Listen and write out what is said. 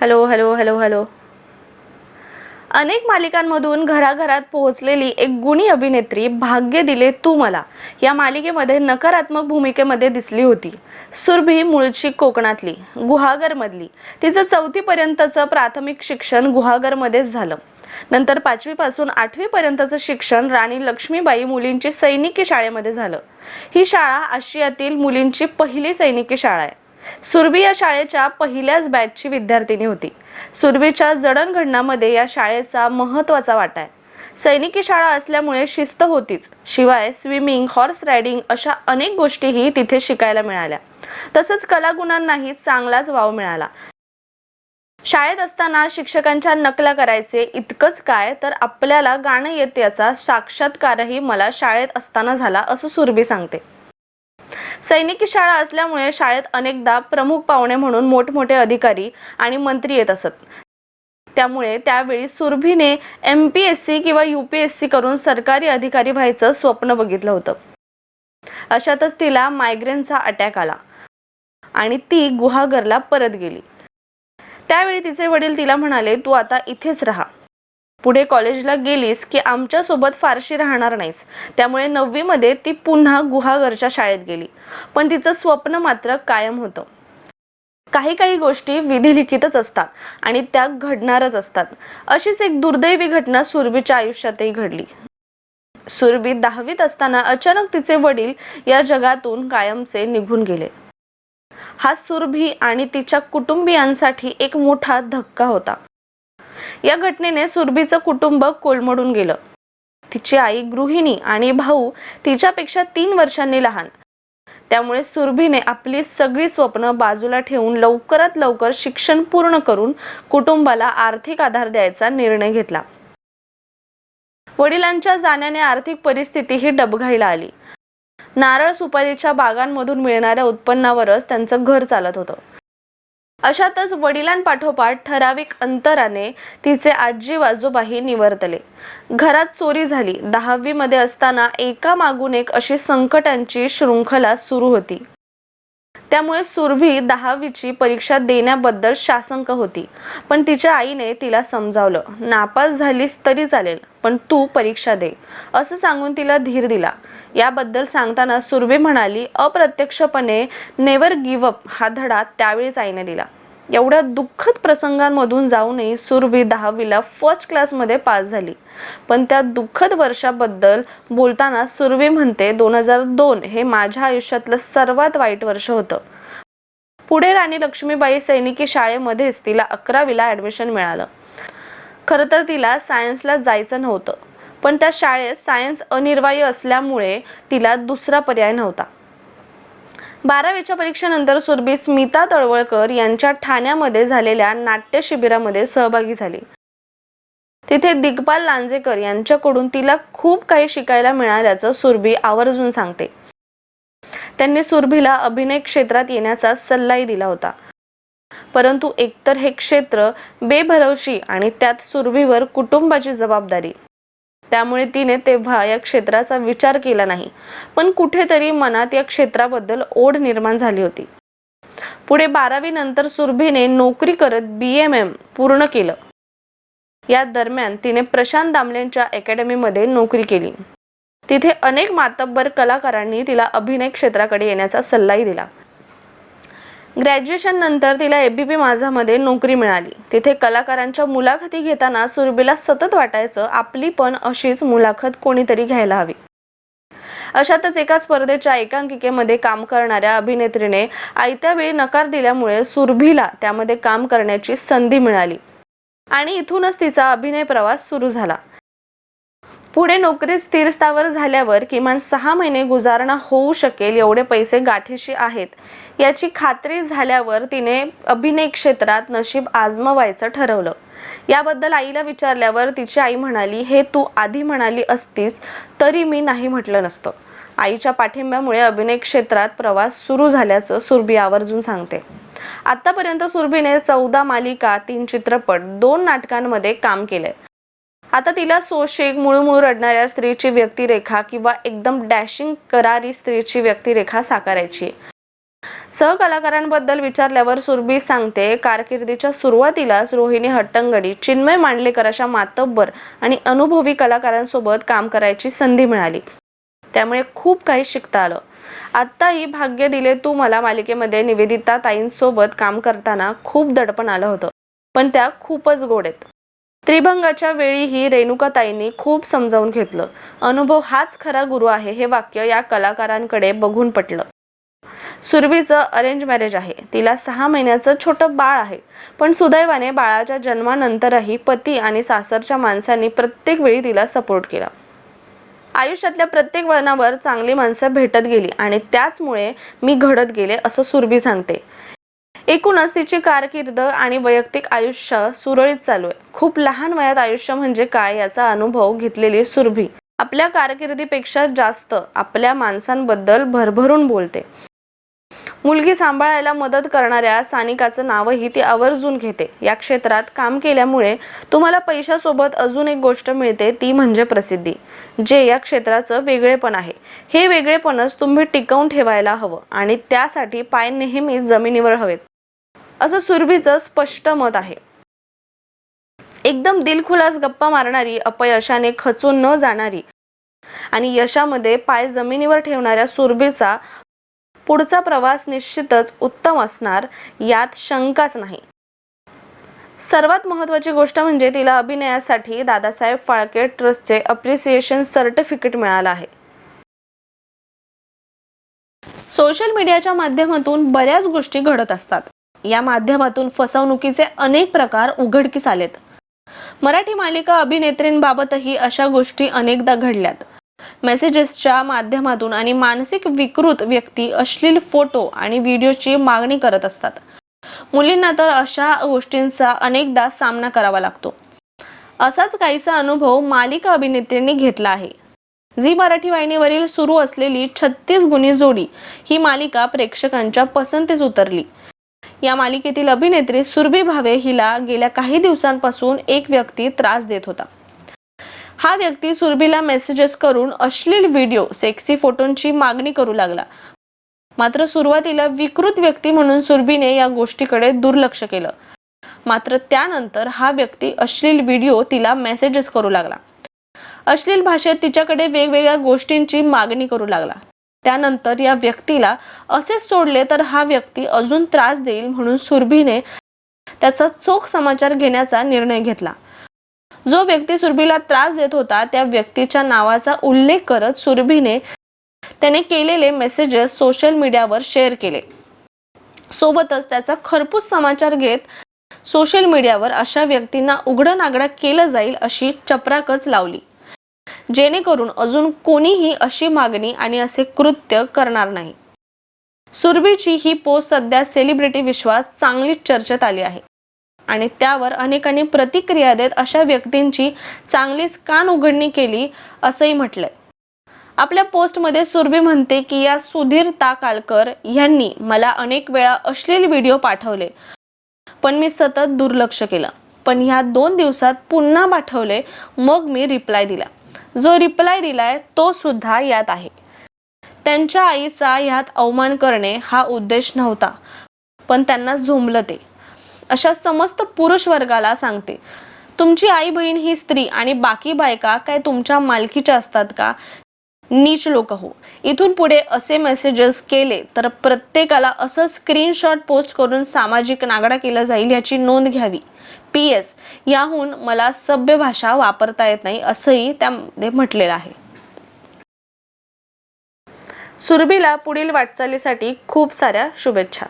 Hello hello hello hello. अनेक मालिकांमधून घराघरात पोहोचलेली एक गुणी अभिनेत्री भाग्य दिले तू मला. या मालिकेमध्ये नकारात्मक भूमिकेमध्ये दिसली होती. सुरभी मूळची कोकणातली गुहागरमधली. तिचं चौथीपर्यंतचं प्राथमिक शिक्षण गुहागरमध्येच झालं. नंतर पाचवीपासून आठवीपर्यंतचं शिक्षण राणी लक्ष्मीबाई मुलींची सैनिकी शाळेमध्ये झालं. ही शाळा आशियातील मुलींची पहिली सैनिकी शाळा आहे. सुरभी या शाळेच्या पहिल्याच बॅचची विद्यार्थिनी होती. सुरभीच्या जडणघडणामध्ये या शाळेचा महत्त्वाचा वाटा आहे. सैनिकी शाळा असल्यामुळे शिस्त होतीच. शिवाय स्विमिंग हॉर्स रायडिंग अशा अनेक गोष्टीही तिथे शिकायला मिळाल्या. तसंच कलागुणांनाही चांगलाच वाव मिळाला. शाळेत असताना शिक्षकांच्या नकला करायचे इतकंच काय तर आपल्याला गाणं येते याचा साक्षात्कारही मला शाळेत असताना झाला असं सुरभी सांगते. सैनिकी शाळा असल्यामुळे शाळेत अनेकदा प्रमुख पाहुणे म्हणून मोठमोठे अधिकारी आणि मंत्री येत असत. त्यामुळे त्यावेळी सुरभीने एम पी एस सी किंवा यू पी एस सी करून सरकारी अधिकारी व्हायचं स्वप्न बघितलं होतं. अशातच तिला मायग्रेनचा अटॅक आला आणि ती गुहागरला परत गेली. त्यावेळी तिचे वडील तिला म्हणाले तू आता इथेच राहा. पुढे कॉलेजला गेलीस की आमच्यासोबत फारशी राहणार नाहीस. त्यामुळे नववीमध्ये ती पुन्हा गुहागरच्या शाळेत गेली. पण तिचं स्वप्न मात्र कायम होतं. काही काही गोष्टी विधिलिखितच असतात आणि त्या घडणारच असतात. अशीच एक दुर्दैवी घटना सुरभीच्या आयुष्यातही घडली. सुरभी दहावीत असताना अचानक तिचे वडील या जगातून कायमचे निघून गेले. हा सुरभी आणि तिच्या कुटुंबियांसाठी एक मोठा धक्का होता. या घटनेने सुरभीचं कुटुंब कोलमडून गेलं. तिची आई गृहिणी आणि भाऊ तिच्यापेक्षा तीन वर्षांनी लहान. त्यामुळे सुरभीने आपली सगळी स्वप्न बाजूला ठेवून लवकरात लवकर शिक्षण पूर्ण करून कुटुंबाला आर्थिक आधार द्यायचा निर्णय घेतला. वडिलांच्या जाण्याने आर्थिक परिस्थितीही डबघाईला आली. नारळ सुपारीच्या बागांमधून मिळणाऱ्या उत्पन्नावरच त्यांचं घर चालत होतं. अशातच वडिलांपाठोपाठ ठराविक अंतराने तिचे आजी आजोबाही निवर्तले. घरात चोरी झाली. दहावीमध्ये असताना एका मागून एक अशी संकटांची शृंखला सुरू होती. त्यामुळे सुरभी दहावीची परीक्षा देण्याबद्दल शासंक होती. पण तिच्या आईने तिला समजावलं नापास झालीस तरी चालेल पण तू परीक्षा दे. असं सांगून तिला धीर दिला. याबद्दल सांगताना सुरभी म्हणाली अप्रत्यक्षपणे नेवर गिव्ह अप हा धडा त्यावेळीच आईने दिला. एवढ्या दुःखद प्रसंगांमधून जाऊनही सुरभी दहावीला फर्स्ट क्लासमध्ये पास झाली. पण त्या दुःखद वर्षाबद्दल बोलताना सुरभी म्हणते दोन हजार दोन हे माझ्या आयुष्यातलं सर्वात वाईट वर्ष होतं. पुढे राणी लक्ष्मीबाई सैनिकी शाळेमध्येच तिला अकरावीला ॲडमिशन मिळालं. खरं तर तिला सायन्सला जायचं नव्हतं. पण त्या शाळेत सायन्स अनिर्वाय असल्यामुळे तिला दुसरा पर्याय नव्हता. बारावीच्या परीक्षेनंतर सुरभी स्मिता तळवळकर यांच्या ठाण्यामध्ये झालेल्या नाट्य शिबिरामध्ये सहभागी झाली. तिथे दिग्पाल लांजेकर यांच्याकडून तिला खूप काही शिकायला मिळाल्याचं सुरभी आवर्जून सांगते. त्यांनी सुरभीला अभिनय क्षेत्रात येण्याचा सल्लाही दिला होता. परंतु एकतर हे क्षेत्र बेभरवशी आणि त्यात सुरभीवर कुटुंबाची जबाबदारी त्यामुळे तिने तेव्हा या क्षेत्राचा विचार केला नाही. पण कुठेतरी मनात या क्षेत्राबद्दल ओढ निर्माण झाली होती. पुढे बारावी नंतर सुरभीने नोकरी करत बी एम एम पूर्ण केलं. या दरम्यान तिने प्रशांत दामलेंच्या अकॅडमीमध्ये नोकरी केली. तिथे अनेक मातब्बर कलाकारांनी तिला अभिनय क्षेत्राकडे येण्याचा सल्लाही दिला. ग्रॅज्युएशन नंतर तिला पी माझामध्ये नोकरी मिळाली. तिथे कलाकारांच्या मुलाखती घेताना सुरभीला सतत वाटायचं आपली पण अशीच मुलाखत कोणीतरी घ्यायला हवी. अशातच एका स्पर्धेच्या एकांकिकेमध्ये काम करणाऱ्या अभिनेत्रीने आयत्या वेळी नकार दिल्यामुळे सुरभीला त्यामध्ये काम करण्याची संधी मिळाली. आणि इथूनच तिचा अभिनय प्रवास सुरू झाला. पुढे नोकरीत स्थिर स्थावर झाल्यावर किमान सहा महिने गुजारणा होऊ शकेल एवढे पैसे गाठीशी आहेत. याची खात्री झाल्यावर तिने अभिनय क्षेत्रात नशीब आजमवायचं ठरवलं. याबद्दल आईला विचारल्यावर तिची आई म्हणाली हे तू आधी म्हणाली असतीस तरी मी नाही म्हटलं नसतं आईच्या पाठिंब्यामुळे अभिनय क्षेत्रात प्रवास सुरू झाल्याचं सुरभी आवर्जून सांगते. आतापर्यंत सुरभीने चौदा मालिका तीन चित्रपट दोन नाटकांमध्ये काम केलंय. आता तिला सोशेक मुळूमुळू रडणाऱ्या स्त्रीची व्यक्तिरेखा किंवा एकदम डॅशिंग करारी स्त्रीची व्यक्तिरेखा साकारायची. सहकलाकारांबद्दल विचारल्यावर सुरभी सांगते कारकिर्दीच्या सुरुवातीलाच रोहिणी हट्टंगडी चिन्मय मांडलेकर अशा मातब्बर आणि अनुभवी कलाकारांसोबत काम करायची संधी मिळाली. त्यामुळे खूप काही शिकता आलं. आत्ताही भाग्य दिले तू मला मालिकेमध्ये निवेदिता ताईंसोबत काम करताना खूप दडपण आलं होतं. पण त्या खूपच गोड आहेत. त्रिभंगाच्या वेळीही रेणुकाताईंनी खूप समजावून घेतलं. अनुभव हाच खरा गुरु आहे हे वाक्य या कलाकारांकडे बघून पटलं. सुरभीचं अरेंज मॅरेज आहे. तिला सहा महिन्याचं छोटं बाळ आहे. पण सुदैवाने बाळाच्या जन्मानंतरही पती आणि सासरच्या माणसांनी प्रत्येक वेळी तिला सपोर्ट केला. आयुष्यातल्या प्रत्येक वळणावर चांगली माणसं भेटत गेली आणि त्याचमुळे मी घडत गेले असं सुरभी सांगते. एकूणच तिची कारकीर्द आणि वैयक्तिक आयुष्य सुरळीत चालू आहे. खूप लहान वयात आयुष्य म्हणजे काय याचा अनुभव घेतलेली सुरभी. आपल्या कारकिर्दीपेक्षा जास्त आपल्या माणसांबद्दल भरभरून बोलते. मुलगी सांभाळायला मदत करणाऱ्या सानिकाचं नावही ती आवर्जून घेते. या क्षेत्रात काम केल्यामुळे तुम्हाला पैशासोबत अजून एक गोष्ट मिळते ती म्हणजे प्रसिद्धी. जे या क्षेत्राचं वेगळेपण आहे. हे वेगळेपणच तुम्ही टिकवून ठेवायला हवं आणि त्यासाठी पाय नेहमी जमिनीवर हवेत. असं सुरभीचं स्पष्ट मत आहे. एकदम दिलखुलास गप्पा मारणारी अपयशाने खचून न जाणारी आणि यशामध्ये पाय जमिनीवर ठेवणाऱ्या सुरभीचा पुढचा प्रवास निश्चितच उत्तम असणार यात शंकाच नाही. सर्वात महत्त्वाची गोष्ट म्हणजे तिला अभिनयासाठी दादासाहेब फाळके ट्रस्टचे अप्रिसिएशन सर्टिफिकेट मिळालं आहे. सोशल मीडियाच्या माध्यमातून बऱ्याच गोष्टी घडत असतात. या माध्यमातून फसवणुकीचे अनेक प्रकार उघडकीस आलेत. मराठी मालिका अभिनेत्रींबाबतही अशा गोष्टी अनेकदा घडल्यात. मेसेजेसच्या माध्यमातून आणि मानसिक विकृत व्यक्ती अश्लील फोटो आणि व्हिडिओची मागणी करत असतात. मुलींना तर अशा गोष्टींचा अनेकदा सामना करावा लागतो. असाच काहीसा अनुभव मालिका अभिनेत्रींनी घेतला आहे. झी मराठी वाहिनीवरील सुरू असलेली छत्तीस गुणी जोडी ही मालिका प्रेक्षकांच्या पसंतीस उतरली. या मालिकेतील अभिनेत्री सुरभी भावे हिला गेल्या काही दिवसांपासून एक व्यक्ती त्रास देत होता. हा व्यक्ती सुरभीला मेसेजेस करून अश्लील व्हिडिओ सेक्सी फोटोंची मागणी करू लागला. मात्र सुरुवातीला विकृत व्यक्ती म्हणून सुरभीने या गोष्टीकडे दुर्लक्ष केलं. मात्र त्यानंतर हा व्यक्ती अश्लील व्हिडिओ तिला मेसेजेस करू लागला. अश्लील भाषेत तिच्याकडे वेगवेगळ्या गोष्टींची मागणी करू लागला. त्यानंतर या व्यक्तीला असेच सोडले तर हा व्यक्ती अजून त्रास देईल म्हणून सुरभीने त्याचा चोख समाचार घेण्याचा निर्णय घेतला. जो व्यक्ती सुरभीला त्रास देत होता त्या व्यक्तीच्या नावाचा उल्लेख करत सुरभीने त्याने केलेले मेसेजेस सोशल मीडियावर शेअर केले. सोबतच त्याचा खरपूस समाचार घेत सोशल मीडियावर अशा व्यक्तींना उघडं नागडा केलं जाईल अशी चपराकच लावली. जेणेकरून अजून कोणीही अशी मागणी आणि असे कृत्य करणार नाही. सुरभीची ही पोस्ट सध्या सेलिब्रिटी विश्वात चांगलीच चर्चेत आली आहे. आणि त्यावर अनेकांनी प्रतिक्रिया देत अशा व्यक्तींची चांगलीच कान उघडणी केली असंही म्हटलंय. आपल्या पोस्टमध्ये सुरभी म्हणते की या सुधीर ताकालकर यांनी मला अनेक वेळा अश्लील व्हिडिओ पाठवले पण मी सतत दुर्लक्ष केलं. पण ह्या दोन दिवसात पुन्हा पाठवले मग मी रिप्लाय दिला. जो रिप्लाय दिलाय तो सुद्धा यात आहे. त्यांच्या आईचा ह्यात अवमान करणे हा उद्देश नव्हता पण त्यांना झोंबलं ते. अशा समस्त पुरुष वर्गाला सांगते तुमची आई बहीण ही स्त्री आणि बाकी बायका काय तुमच्या मालकीच्या असतात का? नीच लोक हो इथून पुढे असे मेसेजेस केले तर प्रत्येकाला असं स्क्रीनशॉट पोस्ट करून सामाजिक नागडा केला जाईल याची नोंद घ्यावी. पी एस याहून मला सभ्य भाषा वापरता येत नाही असंही त्यामध्ये म्हटलेलं आहे. सुरभीला पुढील वाटचालीसाठी खूप साऱ्या शुभेच्छा.